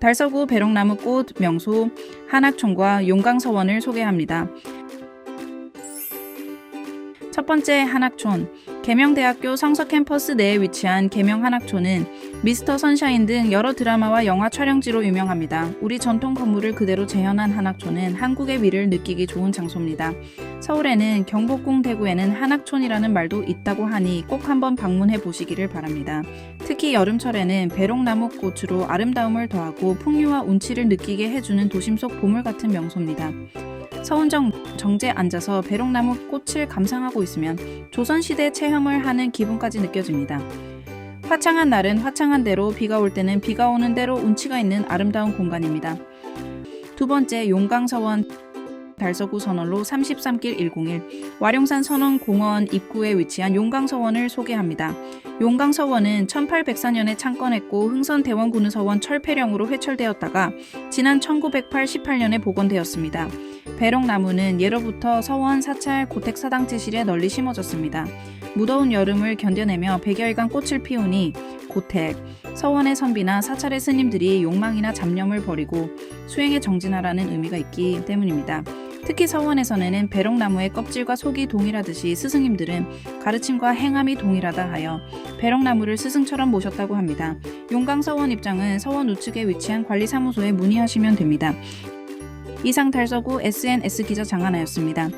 달서구 배롱나무 꽃 명소 한학촌과 용강서원을 소개합니다. 첫 번째 한학촌 계명대학교 성서 캠퍼스 내에 위치한 계명 한학촌은 미스터 선샤인 등 여러 드라마와 영화 촬영지로 유명합니다. 우리 전통 건물을 그대로 재현한 한학촌은 한국의 미를 느끼기 좋은 장소입니다. 서울에는 경복궁 대구에는 한학촌이라는 말도 있다고 하니 꼭 한번 방문해 보시기를 바랍니다. 특히 여름철에는 배롱나무 꽃으로 아름다움을 더하고 풍류와 운치를 느끼게 해주는 도심 속 보물 같은 명소입니다. 서운정 정지에 앉아서 배롱나무 꽃을 감상하고 있으면 조선시대 체험을 하는 기분까지 느껴집니다. 화창한 날은 화창한 대로 비가 올 때는 비가 오는 대로 운치가 있는 아름다운 공간입니다. 두 번째 용강서원 달서구 선원로 33길 101 와룡산 선원공원 입구에 위치한 용강서원을 소개합니다. 용강서원은 1804년에 창건했고 흥선대원 군의서원 철폐령으로 회철되었다가 지난 1988년에 복원되었습니다. 배롱나무는 예로부터 서원 사찰 고택 사당제실에 널리 심어졌습니다. 무더운 여름을 견뎌내며 100여일간 꽃을 피우니 고택, 서원의 선비나 사찰의 스님들이 욕망이나 잡념을 버리고 수행에 정진하라는 의미가 있기 때문입니다. 특히 서원에서는 배롱나무의 껍질과 속이 동일하듯이 스승님들은 가르침과 행함이 동일하다 하여 배롱나무를 스승처럼 모셨다고 합니다. 용강 서원 입장은 서원 우측에 위치한 관리사무소에 문의하시면 됩니다. 이상 달서구 SNS 기자 장하나였습니다.